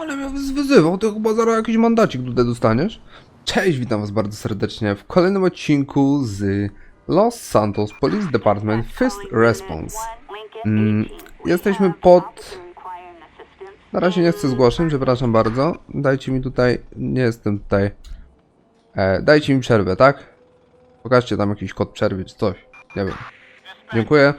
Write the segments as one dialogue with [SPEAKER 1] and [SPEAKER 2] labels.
[SPEAKER 1] Ale mnie wyzywał, to chyba zaraz jakiś mandacik tutaj dostaniesz. Cześć, witam was bardzo serdecznie w kolejnym odcinku z Los Santos Police Department First Response. Mm, jesteśmy pod... Na razie nie chcę zgłaszać, przepraszam bardzo. Dajcie mi tutaj... Nie jestem tutaj... E, dajcie mi przerwę, tak? Pokażcie tam jakiś kod przerwy czy coś. Nie wiem. Dziękuję.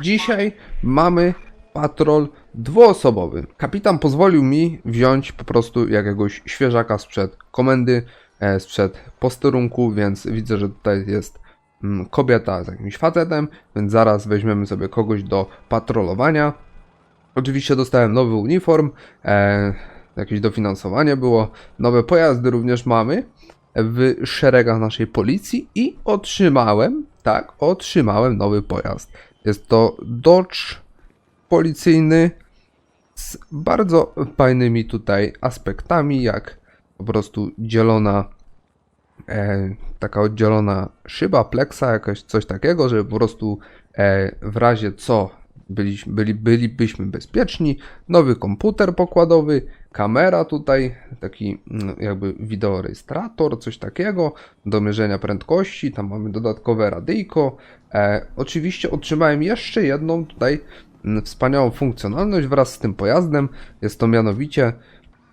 [SPEAKER 1] Dzisiaj mamy patrol dwuosobowy. Kapitan pozwolił mi wziąć po prostu jakiegoś świeżaka sprzed komendy, e, sprzed posterunku, więc widzę, że tutaj jest mm, kobieta z jakimś facetem, więc zaraz weźmiemy sobie kogoś do patrolowania. Oczywiście dostałem nowy uniform, e, jakieś dofinansowanie było, nowe pojazdy również mamy w szeregach naszej policji i otrzymałem, tak, otrzymałem nowy pojazd. Jest to Dodge policyjny z bardzo fajnymi tutaj aspektami, jak po prostu dzielona, e, taka oddzielona szyba, pleksa, jakaś coś takiego, żeby po prostu e, w razie co byli, byli, bylibyśmy bezpieczni. Nowy komputer pokładowy, kamera tutaj, taki mm, jakby wideorejestrator, coś takiego, do mierzenia prędkości, tam mamy dodatkowe radyjko. E, oczywiście otrzymałem jeszcze jedną tutaj wspaniałą funkcjonalność wraz z tym pojazdem. Jest to mianowicie,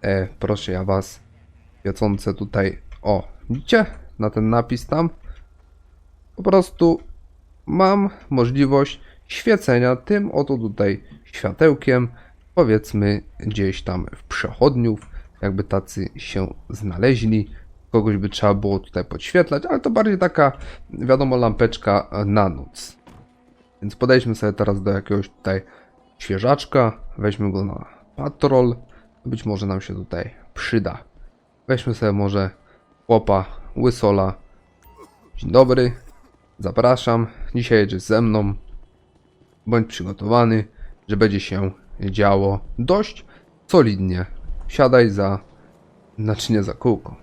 [SPEAKER 1] e, proszę ja was, świecące tutaj, o, widzicie, na ten napis tam, po prostu mam możliwość świecenia tym oto tutaj światełkiem, powiedzmy gdzieś tam w przechodniów, jakby tacy się znaleźli. Kogoś by trzeba było tutaj podświetlać, ale to bardziej taka, wiadomo, lampeczka na noc. Więc podejdźmy sobie teraz do jakiegoś tutaj świeżaczka, weźmy go na patrol, być może nam się tutaj przyda. Weźmy sobie może chłopa, łysola. Dzień dobry, zapraszam, dzisiaj jedziesz ze mną. Bądź przygotowany, że będzie się działo dość solidnie. Siadaj za, znaczy nie za kółko.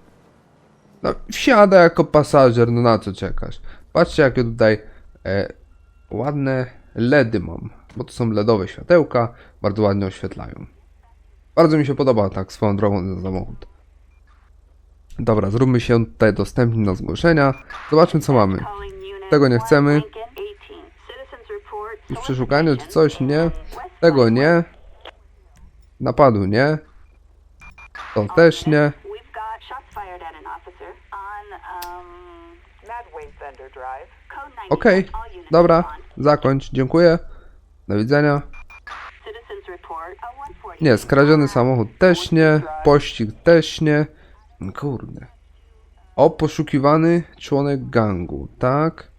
[SPEAKER 1] No, wsiadaj jako pasażer, no na co czekasz? Patrzcie, jakie tutaj e, ładne LEDy mam, bo to są LEDowe światełka, bardzo ładnie oświetlają. Bardzo mi się podoba tak swoją drogą ten samochód. Dobra, zróbmy się tutaj dostępni na zgłoszenia. Zobaczmy co mamy.
[SPEAKER 2] Tego nie chcemy.
[SPEAKER 1] Już przeszukanie czy coś? Nie. Tego nie. Napadu nie. To też nie. Okej, dobra, zakończ, dziękuję. Do widzenia. Nie, skradziony samochód też nie, pościg też nie. Kurde. O, poszukiwany członek gangu, tak?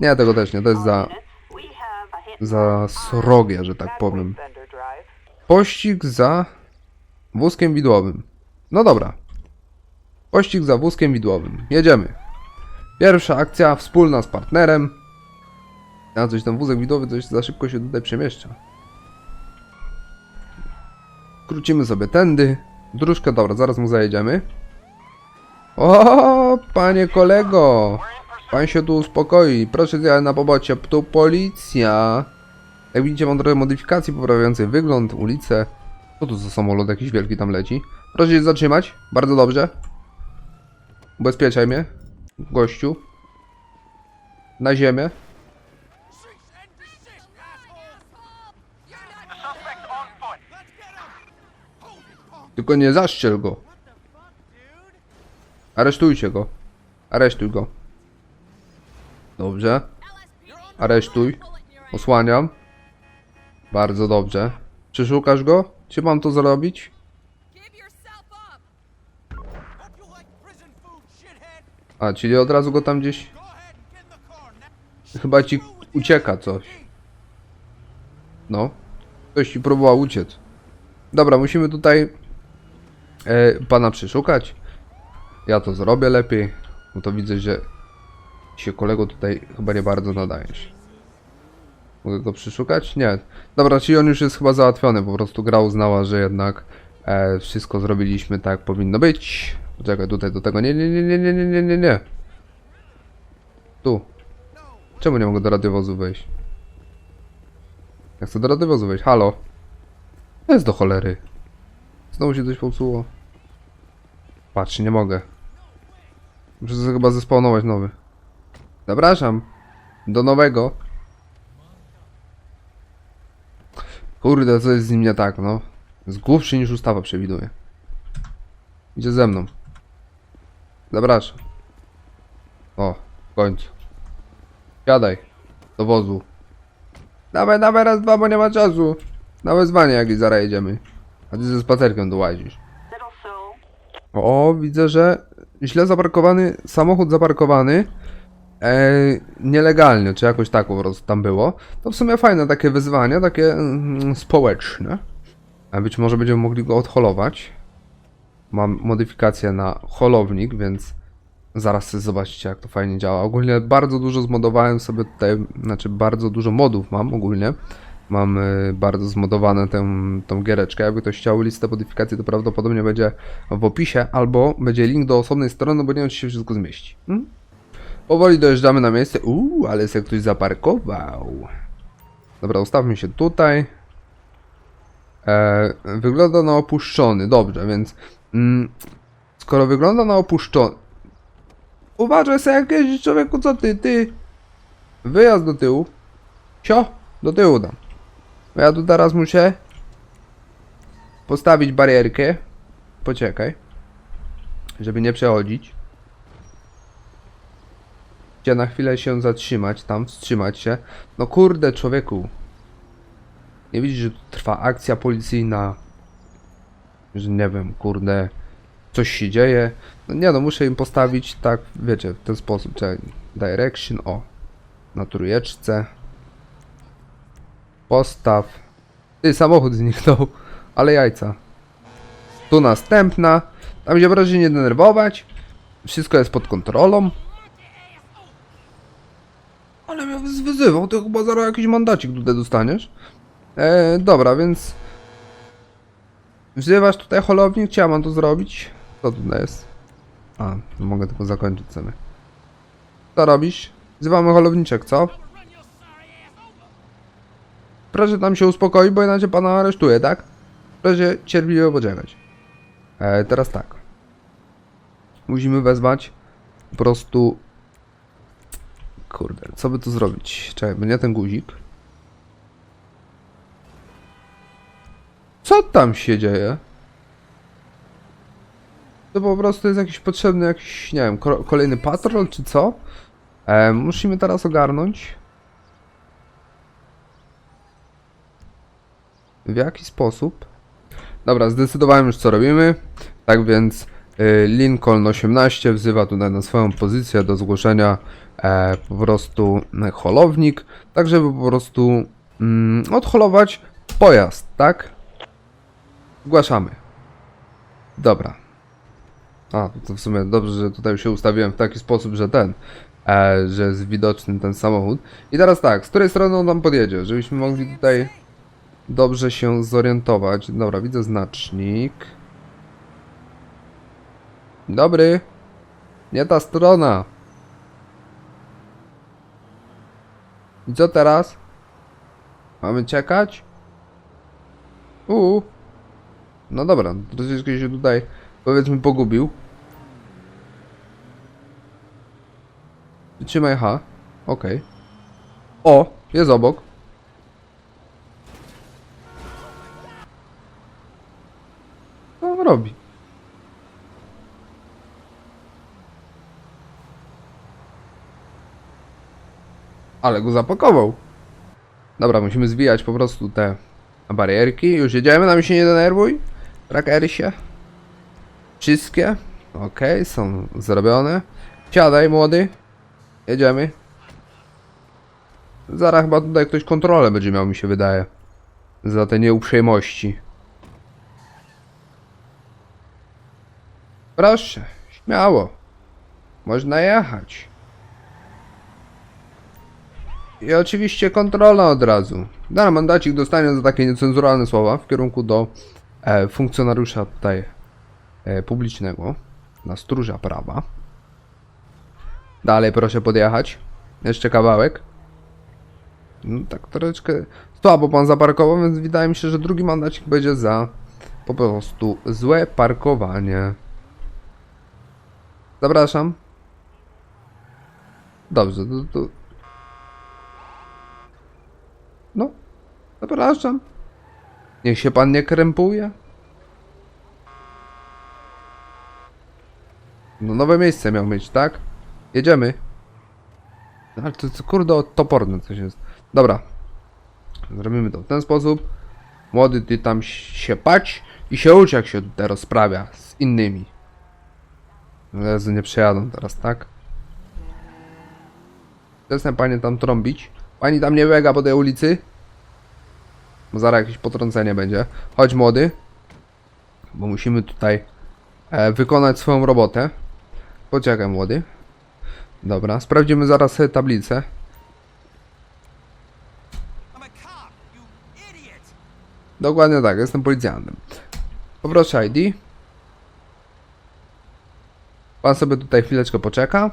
[SPEAKER 1] Nie, tego też nie, to jest za, za srogie, że tak powiem. Pościg za wózkiem widłowym. No dobra. Pościg za wózkiem widłowym. Jedziemy. Pierwsza akcja wspólna z partnerem. A coś tam wózek widłowy coś za szybko się tutaj przemieszcza. Krócimy sobie tędy. Dróżkę, dobra, zaraz mu zajedziemy. O, panie kolego! Pan się tu uspokoi. Proszę zjechać na pobocie. Tu policja. Jak widzicie, mam trochę modyfikacji poprawiających wygląd, ulicę. Co tu za samolot jakiś wielki tam leci? Proszę się zatrzymać. Bardzo dobrze. Ubezpieczaj mnie. Gościu. Na ziemię. Tylko nie zaszczel go. Aresztujcie go. Aresztuj go. Dobrze. Aresztuj. Osłaniam. Bardzo dobrze. Czy szukasz go? Czy mam to zrobić? A, czyli od razu go tam gdzieś... Chyba ci ucieka coś. No. Ktoś ci próbował uciec. Dobra, musimy tutaj e, pana przeszukać. Ja to zrobię lepiej. No to widzę, że się kolego tutaj chyba nie bardzo nadajesz. Mogę go przeszukać? Nie. Dobra, czyli on już jest chyba załatwiony. Po prostu gra uznała, że jednak e, wszystko zrobiliśmy tak powinno być. Poczekaj, tutaj do tego. Nie, nie, nie, nie, nie, nie, nie, nie, nie. Tu. Czemu nie mogę do radiowozu wejść? Ja chcę do radiowozu wejść. Halo? To jest do cholery. Znowu się coś popsuło. Patrz, nie mogę. Muszę chyba zespawnować nowy. Zapraszam. Do nowego. Kurde, co jest z nim nie tak, no. Jest głupszy niż ustawa przewiduje. Idzie ze mną. Zapraszam. O, w końcu. Siadaj. Do wozu. Dawaj, dawaj, raz, dwa, bo nie ma czasu. Na wezwanie, jak i zaraz jedziemy. A ty ze spacerkiem dołazisz. O, widzę, że źle zaparkowany, samochód zaparkowany e, nielegalnie, czy jakoś tak po prostu tam było. To w sumie fajne takie wyzwanie, takie mm, społeczne. A być może będziemy mogli go odholować. Mam modyfikację na holownik, więc zaraz sobie zobaczycie jak to fajnie działa. Ogólnie bardzo dużo zmodowałem sobie tutaj, znaczy bardzo dużo modów mam ogólnie. Mam y, bardzo zmodowane tę, tą giereczkę. Jakby ktoś chciał listę modyfikacji, to prawdopodobnie będzie w opisie, albo będzie link do osobnej strony, bo nie wiem, czy się wszystko zmieści. Hmm? Powoli dojeżdżamy na miejsce. Uuu, ale se ktoś zaparkował. Dobra, ustawmy się tutaj. E, wygląda na opuszczony, dobrze, więc skoro wygląda na opuszczony. Uważaj sobie jak jeździsz człowieku, co ty, ty? Wyjazd do tyłu. Sio, do tyłu dam. Bo Ja tu teraz muszę postawić barierkę. Poczekaj. Żeby nie przechodzić. Gdzie na chwilę się zatrzymać, tam wstrzymać się. No kurde, człowieku. Nie widzisz, że tu trwa akcja policyjna. Że nie wiem, kurde. Coś się dzieje. No nie no, muszę im postawić tak, wiecie, w ten sposób. Czekaj. Direction, o. Na trójeczce. Postaw. Ty, samochód zniknął. Ale jajca. Tu następna. Tam się się nie denerwować. Wszystko jest pod kontrolą. Ale mnie wyzywał, to chyba zaraz jakiś mandacik tutaj dostaniesz. E, dobra, więc... Wzywasz tutaj holownik, czy ja mam to zrobić? Co tutaj jest? A, mogę tylko zakończyć sobie. Co robisz? Wzywamy holowniczek, co? Proszę tam się uspokoić, bo inaczej pana aresztuję, tak? Proszę cierpliwie poczekać. E, teraz tak. Musimy wezwać po prostu... Kurde, co by tu zrobić? Czekaj, będzie ten guzik. Co tam się dzieje? To po prostu jest jakiś potrzebny jakiś, nie wiem, ko- kolejny patrol czy co? E, musimy teraz ogarnąć. W jaki sposób? Dobra, zdecydowałem już co robimy. Tak więc y, Lincoln 18 wzywa tutaj na swoją pozycję do zgłoszenia e, po prostu holownik, tak żeby po prostu mm, odholować pojazd, tak? Zgłaszamy. Dobra. A, to w sumie dobrze, że tutaj się ustawiłem w taki sposób, że ten, e, że jest widoczny ten samochód. I teraz tak, z której strony on nam podjedzie, żebyśmy mogli tutaj dobrze się zorientować. Dobra, widzę znacznik. Dobry. Nie ta strona. I co teraz? Mamy czekać? Uuu. No dobra, troszeczkę się tutaj powiedzmy pogubił. Trzymaj H. Okej. O, jest obok. On robi? Ale go zapakował. Dobra, musimy zwijać po prostu te barierki. Już jedziemy, nam się nie denerwuj. Trackery się. Wszystkie. Okej, są zrobione. Siadaj, młody. Jedziemy. Zaraz chyba tutaj ktoś kontrolę będzie miał, mi się wydaje. Za te nieuprzejmości. Proszę, śmiało. Można jechać. I oczywiście kontrola od razu. Dana mandacik dostanie za takie niecenzuralne słowa w kierunku do funkcjonariusza tutaj e, publicznego, na stróża prawa. Dalej proszę podjechać. Jeszcze kawałek. No tak troszeczkę słabo pan zaparkował, więc wydaje mi się, że drugi mandacik będzie za po prostu złe parkowanie. Zapraszam. Dobrze, to, to... No, zapraszam. Niech się pan nie krępuje. No nowe miejsce miał mieć, tak? Jedziemy. No, Ale to, to kurde toporne coś jest. Dobra. Zrobimy to w ten sposób. Młody, ty tam się patrz i się ucz jak się tutaj rozprawia z innymi. Jezu, nie przejadą teraz, tak? Przestań panie tam trąbić. Pani tam nie biega po tej ulicy. Bo zaraz jakieś potrącenie będzie. Chodź młody. Bo musimy tutaj e, wykonać swoją robotę. Poczekaj młody. Dobra, sprawdzimy zaraz tablicę. Dokładnie tak, jestem policjantem. Poproszę ID. Pan sobie tutaj chwileczkę poczeka.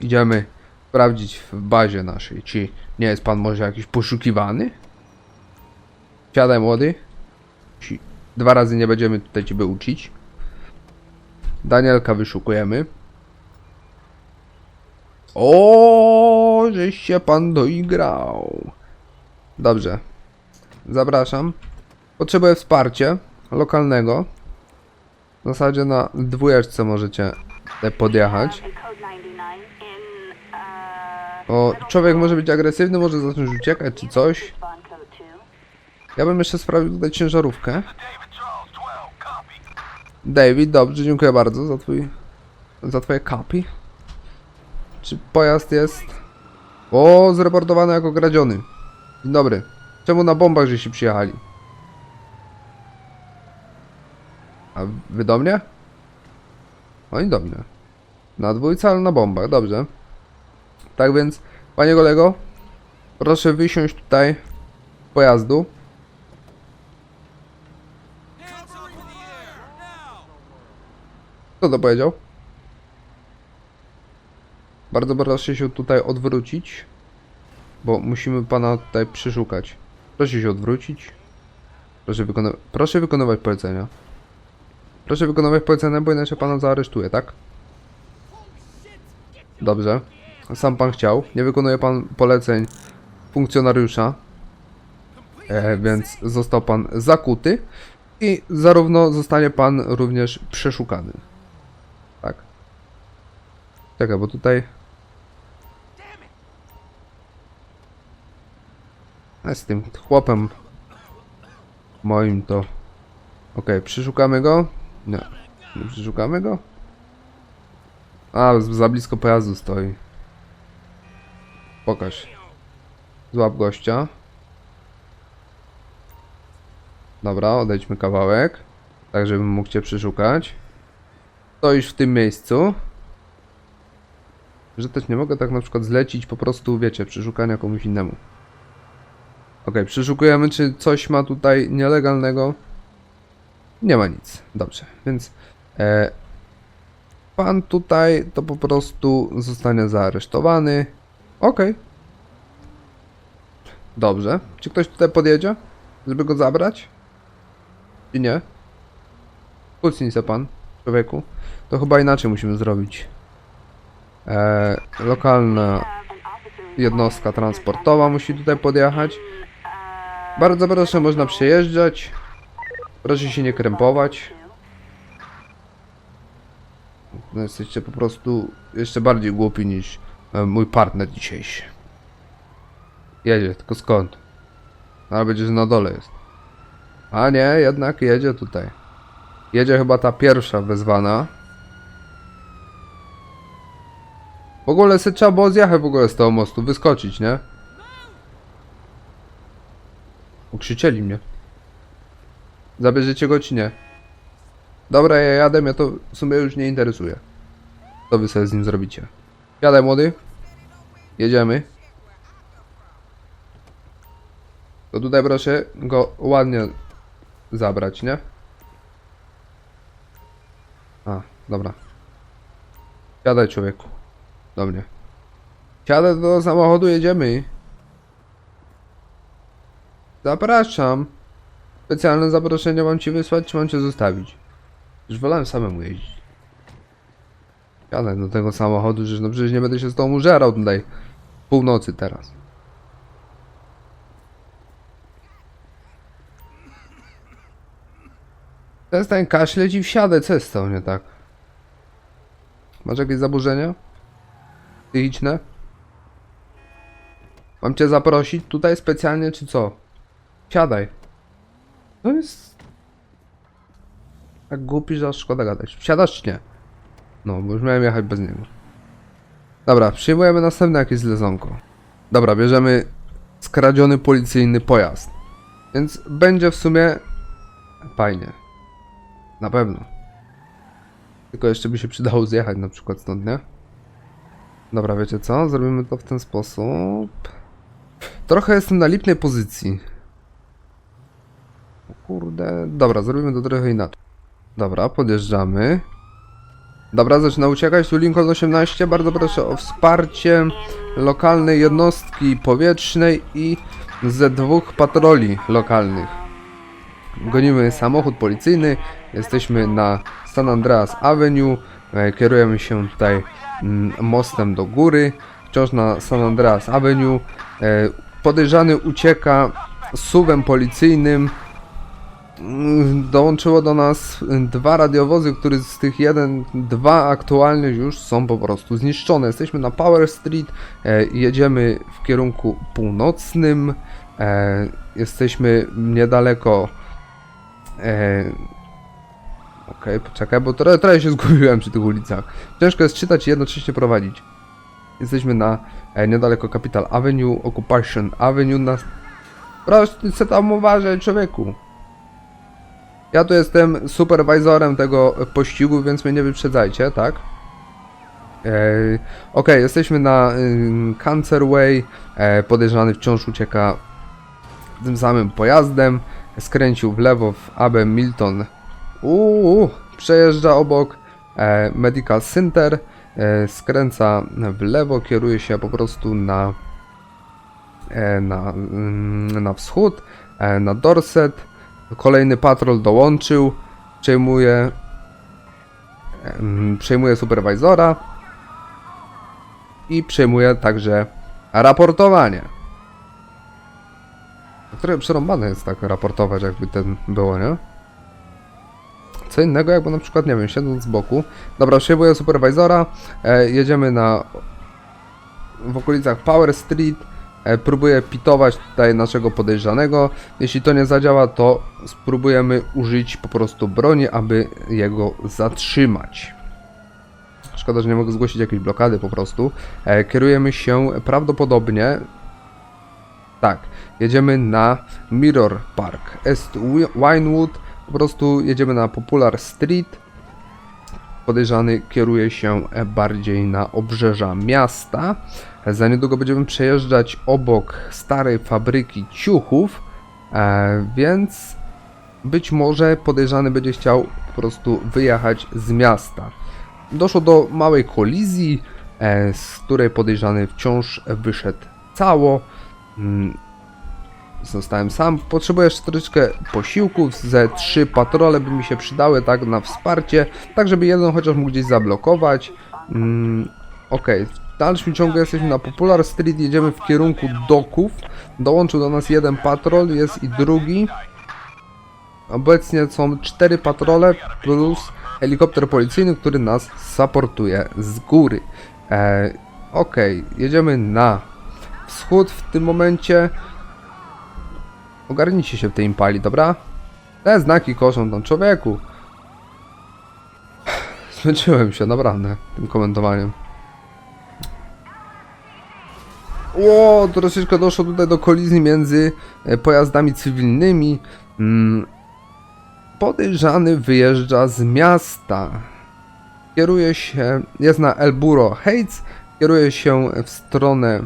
[SPEAKER 1] Idziemy sprawdzić w bazie naszej, czy nie jest pan może jakiś poszukiwany. Siadaj młody. Dwa razy nie będziemy tutaj ciebie uczyć. Danielka wyszukujemy. O, żeś się pan doigrał. Dobrze. Zapraszam. Potrzebuję wsparcia lokalnego. W zasadzie na dwójeczce możecie podjechać. O, człowiek może być agresywny, może zacząć uciekać czy coś. Ja bym jeszcze sprawdził tutaj ciężarówkę. David, dobrze, dziękuję bardzo za twój... za twoje kapi. Czy pojazd jest... O, zreportowany jako kradziony. Dzień dobry. Czemu na bombach żeście przyjechali? A wy do mnie? Oni do mnie. Na dwójce, ale na bombach, dobrze. Tak więc, panie kolego, proszę wysiąść tutaj pojazdu. Kto to powiedział? Bardzo proszę się tutaj odwrócić, bo musimy pana tutaj przeszukać. Proszę się odwrócić. Proszę, wykona- proszę wykonywać polecenia. Proszę wykonywać polecenia, bo inaczej pana zaaresztuję, tak? Dobrze. Sam pan chciał. Nie wykonuje pan poleceń funkcjonariusza. E, więc został pan zakuty i zarówno zostanie pan również przeszukany. Czekaj, bo tutaj... A z tym chłopem moim to... Okej, przeszukamy go? Nie. Nie przeszukamy go? A, za blisko pojazdu stoi. Pokaż. Złap gościa. Dobra, odejdźmy kawałek. Tak, żebym mógł cię przeszukać. Stoisz w tym miejscu. Że też nie mogę tak na przykład zlecić po prostu, wiecie, przeszukania komuś innemu. Ok, przeszukujemy, czy coś ma tutaj nielegalnego. Nie ma nic. Dobrze, więc e, pan tutaj to po prostu zostanie zaaresztowany. Ok. Dobrze. Czy ktoś tutaj podjedzie, żeby go zabrać? Czy nie? Kucnij se pan, człowieku. To chyba inaczej musimy zrobić. E, lokalna jednostka transportowa musi tutaj podjechać. Bardzo proszę, można przejeżdżać. Proszę się nie krępować. No, jesteście po prostu jeszcze bardziej głupi niż e, mój partner dzisiejszy. Jedzie, tylko skąd? Ale będzie, że na dole jest. A nie, jednak jedzie tutaj. Jedzie chyba ta pierwsza wezwana. W ogóle se trzeba było zjechać w ogóle z tego mostu, wyskoczyć, nie? Ukrzyczeli mnie. Zabierzecie go czy nie? Dobra, ja jadę, mnie to w sumie już nie interesuje. Co wy sobie z nim zrobicie? Jadaj młody. Jedziemy. To tutaj proszę go ładnie zabrać, nie? A, dobra. Siadaj człowieku. Do mnie. Siadaj do samochodu, jedziemy. Zapraszam. Specjalne zaproszenie mam ci wysłać, czy mam cię zostawić? Już wolałem samemu jeździć. Jadę do tego samochodu, że no przecież nie będę się z tobą użerał tutaj. Północy teraz. Przestań kaszleć i wsiadę, co jest tobą nie tak? Masz jakieś zaburzenia? Psychiczne? Mam cię zaprosić tutaj specjalnie, czy co? Siadaj. To jest... Tak głupi, że aż szkoda gadać. Wsiadasz czy nie? No, bo już miałem jechać bez niego. Dobra, przyjmujemy następne jakieś zlezonko. Dobra, bierzemy skradziony policyjny pojazd. Więc będzie w sumie fajnie. Na pewno. Tylko jeszcze by się przydało zjechać na przykład stąd, nie? Dobra, wiecie co? Zrobimy to w ten sposób. Trochę jestem na lipnej pozycji. Kurde. Dobra, zrobimy to trochę inaczej. Dobra, podjeżdżamy. Dobra, zaczyna uciekać. Tu Lincoln 18. Bardzo proszę o wsparcie lokalnej jednostki powietrznej i ze dwóch patroli lokalnych. Gonimy samochód policyjny. Jesteśmy na San Andreas Avenue. E, Kierujemy się tutaj mostem do góry. Wciąż na San Andreas Avenue. E, Podejrzany ucieka suwem policyjnym. Mm, Dołączyło do nas dwa radiowozy, które z tych jeden, dwa aktualnie już są po prostu zniszczone. Jesteśmy na Power Street, e, jedziemy w kierunku północnym. E, jesteśmy niedaleko. Okej, poczekaj, bo trochę, trochę się zgubiłem przy tych ulicach. Ciężko jest czytać i jednocześnie prowadzić. Jesteśmy na e, niedaleko Capital Avenue, Occupation Avenue. Na... Proszę, ty tam uważaj, człowieku. Ja tu jestem superwajzorem tego pościgu, więc mnie nie wyprzedzajcie, tak? Eee, Okej, jesteśmy na ym, Cancerway. E, podejrzany wciąż ucieka tym samym pojazdem. Skręcił w lewo w AB Milton. Uuu, przejeżdża obok e, Medical Center. E, skręca w lewo, kieruje się po prostu na, e, na, mm, na wschód, e, na Dorset. Kolejny patrol dołączył, przejmuje, em, przejmuje superwajzora i przejmuje także raportowanie. Trochę przerąbane jest tak raportować, jakby ten było, nie? Co innego, jakby na przykład, nie wiem, siedząc z boku. Dobra, przejmuję superwajzora, e, jedziemy na w okolicach Power Street. E, próbuję pitować tutaj naszego podejrzanego. Jeśli to nie zadziała, to spróbujemy użyć po prostu broni, aby jego zatrzymać. Szkoda, że nie mogę zgłosić jakiejś blokady po prostu. E, kierujemy się prawdopodobnie. Tak, jedziemy na Mirror Park. Est Wi- Winewood. Po prostu jedziemy na Popular Street. Podejrzany kieruje się bardziej na obrzeża miasta. Za niedługo będziemy przejeżdżać obok starej fabryki ciuchów, e, więc być może podejrzany będzie chciał po prostu wyjechać z miasta. Doszło do małej kolizji, e, z której podejrzany wciąż wyszedł cało. Zostałem sam. Potrzebuję jeszcze troszeczkę posiłków. Ze trzy patrole by mi się przydały, tak, na wsparcie. Tak, żeby jeden chociaż mógł gdzieś zablokować. Mm, Okej, w dalszym ciągu jesteśmy na Popular Street. Jedziemy w kierunku doków. Dołączył do nas jeden patrol, jest i drugi. Obecnie są cztery patrole plus helikopter policyjny, który nas supportuje z góry. E, Okej, jedziemy na wschód w tym momencie. Ogarnijcie się w tej impali, dobra? Te znaki koszą tam człowieku. Zmęczyłem się, naprawdę, tym komentowaniem. O, troszeczkę doszło tutaj do kolizji między e, pojazdami cywilnymi. Mm, podejrzany wyjeżdża z miasta. Kieruje się, jest na El Burro Heights, kieruje się w stronę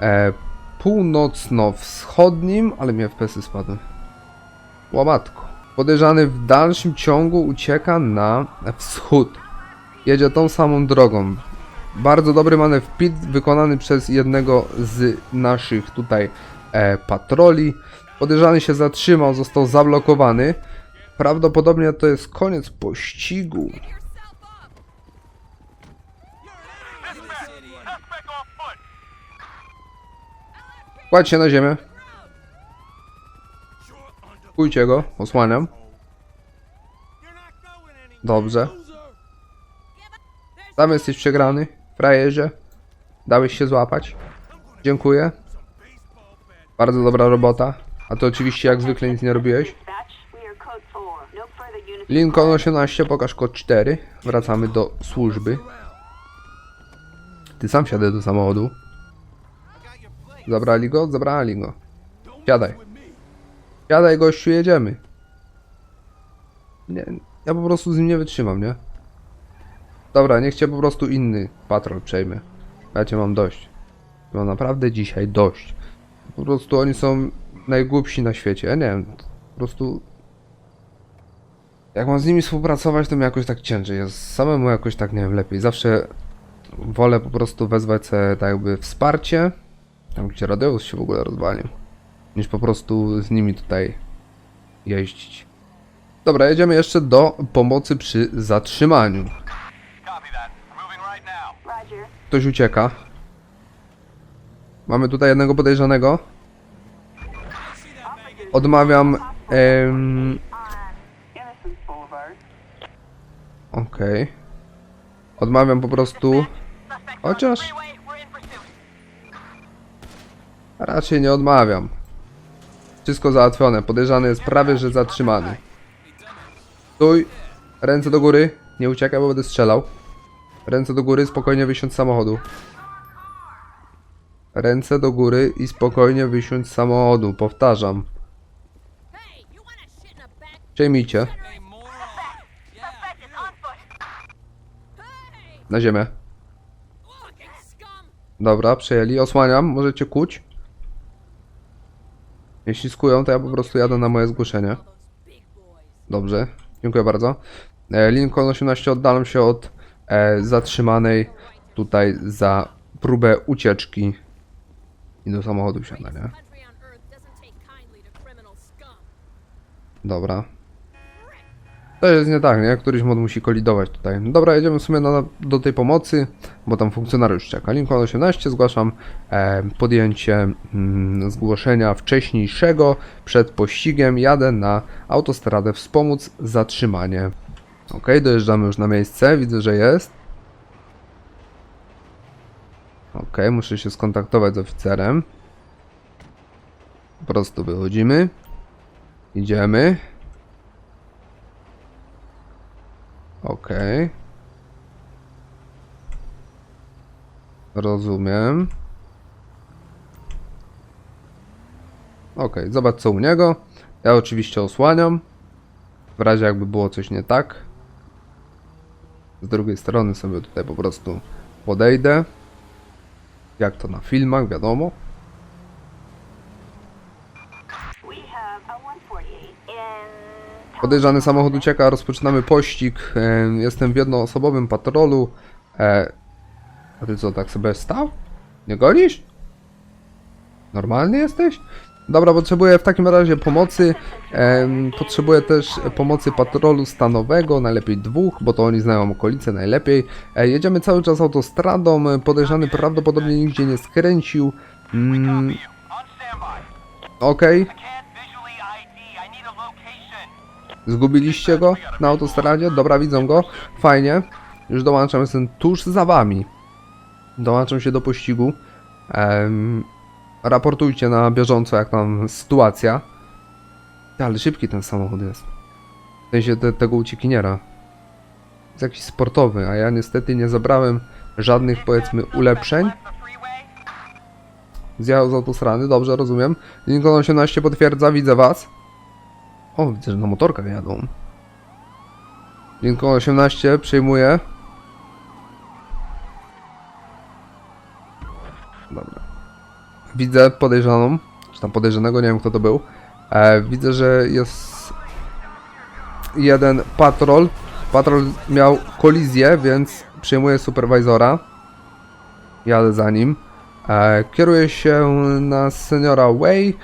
[SPEAKER 1] e, północno-wschodnim, ale mnie FPS-y spadły. Łamatko. Podejrzany w dalszym ciągu ucieka na wschód. Jedzie tą samą drogą. Bardzo dobry manewr pit wykonany przez jednego z naszych tutaj e, patroli. Podejrzany się zatrzymał, został zablokowany. Prawdopodobnie to jest koniec pościgu. Kładź się na ziemię. Kujcie go, osłaniam. Dobrze. Tam jesteś przegrany, frajerze. Dałeś się złapać. Dziękuję. Bardzo dobra robota. A to oczywiście jak zwykle nic nie robiłeś.
[SPEAKER 2] Dispatch, we are code 4. Further units.
[SPEAKER 1] Lincoln 18, pokaż kod 4. Wracamy do służby. Ty sam siadaj do samochodu. Zabrali go? Zabrali go. Siadaj. Siadaj gościu, jedziemy. Nie, ja po prostu z nim nie wytrzymam, nie? Dobra, niech cię po prostu inny patrol przejmie. Ja cię mam dość. Mam naprawdę dzisiaj dość. Po prostu oni są najgłupsi na świecie. Ja nie wiem, po prostu... Jak mam z nimi współpracować, to mi jakoś tak ciężej jest. Samemu jakoś tak, nie wiem, lepiej. Zawsze wolę po prostu wezwać sobie tak jakby wsparcie. Tam gdzie Radeus się w ogóle rozwalił. Niż po prostu z nimi tutaj jeździć. Dobra, jedziemy jeszcze do pomocy przy zatrzymaniu. Ktoś ucieka. Mamy tutaj jednego podejrzanego. Odmawiam. Em. Okej. Odmawiam po prostu. Chociaż. Raczej nie odmawiam. Wszystko załatwione. Podejrzany jest prawie, że zatrzymany. Stój. Ręce do góry. Nie uciekaj, bo będę strzelał. Ręce do góry, spokojnie wysiądź z samochodu. Ręce do góry i spokojnie wysiądź z samochodu. Powtarzam. Przejmijcie. Na ziemię. Dobra, przejęli. Osłaniam. Możecie kuć. Jeśli skują, to ja po prostu jadę na moje zgłoszenie. Dobrze, dziękuję bardzo. E, Lincoln 18 oddalam się od e, zatrzymanej tutaj za próbę ucieczki i do samochodu wsiada, nie?
[SPEAKER 3] Country To
[SPEAKER 1] jest nie tak, nie? Któryś mod musi kolidować tutaj. Dobra, jedziemy w sumie na, do tej pomocy, bo tam funkcjonariusz czeka. Lincoln 18, zgłaszam e, podjęcie mm, zgłoszenia wcześniejszego przed pościgiem. Jadę na autostradę wspomóc zatrzymanie. Ok, dojeżdżamy już na miejsce, widzę, że jest. Ok, muszę się skontaktować z oficerem. Po prostu wychodzimy. Idziemy. Okej. Rozumiem. Okej, zobacz co u niego. Ja oczywiście osłaniam. W razie jakby było coś nie tak. Z drugiej strony sobie tutaj po prostu podejdę. Jak to na filmach, wiadomo. Podejrzany samochód ucieka, rozpoczynamy pościg. E, Jestem w jednoosobowym patrolu. E, A ty co, tak sobie stał? Nie gonisz? Normalny jesteś? Dobra, potrzebuję w takim razie pomocy. Em, potrzebuję też pomocy patrolu stanowego, najlepiej dwóch, bo to oni znają okolice najlepiej. E, jedziemy cały czas autostradą. Podejrzany prawdopodobnie nigdzie nie skręcił. Mm. Okej.
[SPEAKER 4] Can't
[SPEAKER 1] Zgubiliście go na autostradzie? Dobra, widzą go. Fajnie. Już dołączam, jestem tuż za wami. Dołączam się do pościgu. Em, raportujcie na bieżąco, jak tam sytuacja. Ale szybki ten samochód jest. W sensie te, tego uciekiniera. Jest jakiś sportowy, a ja niestety nie zabrałem żadnych, powiedzmy, ulepszeń. Zjechał z autostrady, dobrze, rozumiem. Lincoln 18 potwierdza, widzę was. O, widzę, że na motorkach jadą. Lincoln 18 przyjmuje. Dobra. Widzę podejrzaną, czy tam podejrzanego, nie wiem kto to był. E, widzę, że jest jeden patrol. Patrol miał kolizję, więc przyjmuję superwizora. Jadę za nim. E, kieruję się na seniora Way.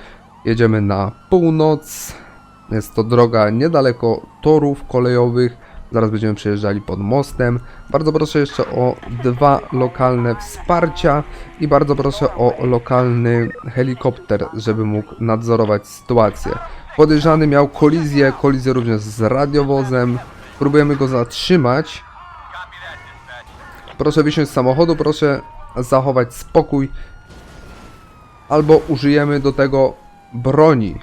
[SPEAKER 1] Jedziemy na północ. Jest to droga niedaleko torów kolejowych. Zaraz będziemy przejeżdżali pod mostem. Bardzo proszę jeszcze o dwa lokalne wsparcia i bardzo proszę o lokalny helikopter, żeby mógł nadzorować sytuację. Podejrzany miał kolizję, kolizję również z radiowozem. Próbujemy go zatrzymać. Proszę wysiąść z samochodu, proszę zachować spokój. Albo użyjemy do tego broni.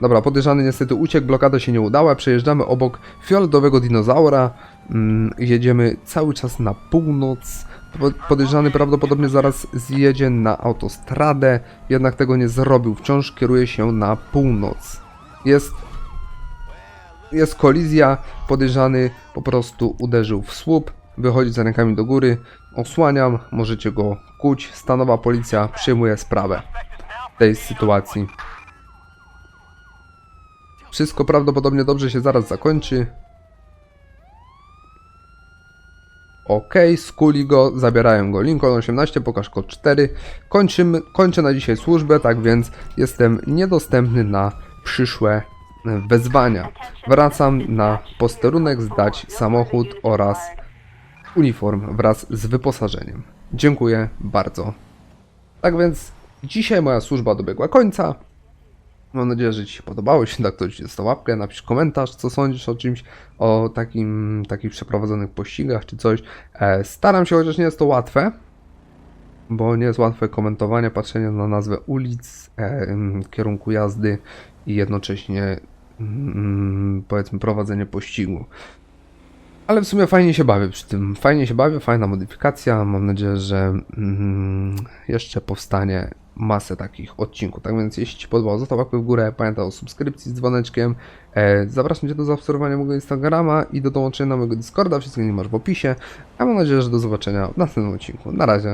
[SPEAKER 1] Dobra, podejrzany niestety uciekł, blokada się nie udała. Przejeżdżamy obok fioletowego dinozaura. Mm, jedziemy cały czas na północ. Po- Podejrzany prawdopodobnie zaraz zjedzie na autostradę, jednak tego nie zrobił. Wciąż kieruje się na północ. Jest jest kolizja, podejrzany po prostu uderzył w słup, wychodzi z rękami do góry, osłaniam, możecie go kuć, stanowa policja przyjmuje sprawę tej sytuacji. Wszystko prawdopodobnie dobrze się zaraz zakończy. Ok, skuli go, zabierają go. Lincoln 18, pokaż kod 4. Kończymy, kończę na dzisiaj służbę, tak więc jestem niedostępny na przyszłe e, wezwania. Wracam na posterunek zdać samochód oraz uniform wraz z wyposażeniem. Dziękuję bardzo. Tak więc dzisiaj moja służba dobiegła końca. Mam nadzieję, że Ci się podobało. Jeśli tak, to zostaw łapkę, napisz komentarz, co sądzisz o czymś, o takim, takich przeprowadzonych pościgach czy coś. E, staram się, chociaż nie jest to łatwe, bo nie jest łatwe komentowanie, patrzenie na nazwę ulic, e, kierunku jazdy i jednocześnie mm, powiedzmy prowadzenie pościgu. Ale w sumie fajnie się bawię przy tym. Fajnie się bawię, fajna modyfikacja. Mam nadzieję, że mm, jeszcze powstanie masę takich odcinków. Tak więc jeśli Ci podobało, zostaw łapkę w górę. Pamiętaj o subskrypcji z dzwoneczkiem. E, zapraszam Cię do zaobserwowania mojego Instagrama i do dołączenia na mojego Discorda. Wszystkie nie masz w opisie. A mam nadzieję, że do zobaczenia w następnym odcinku. Na razie.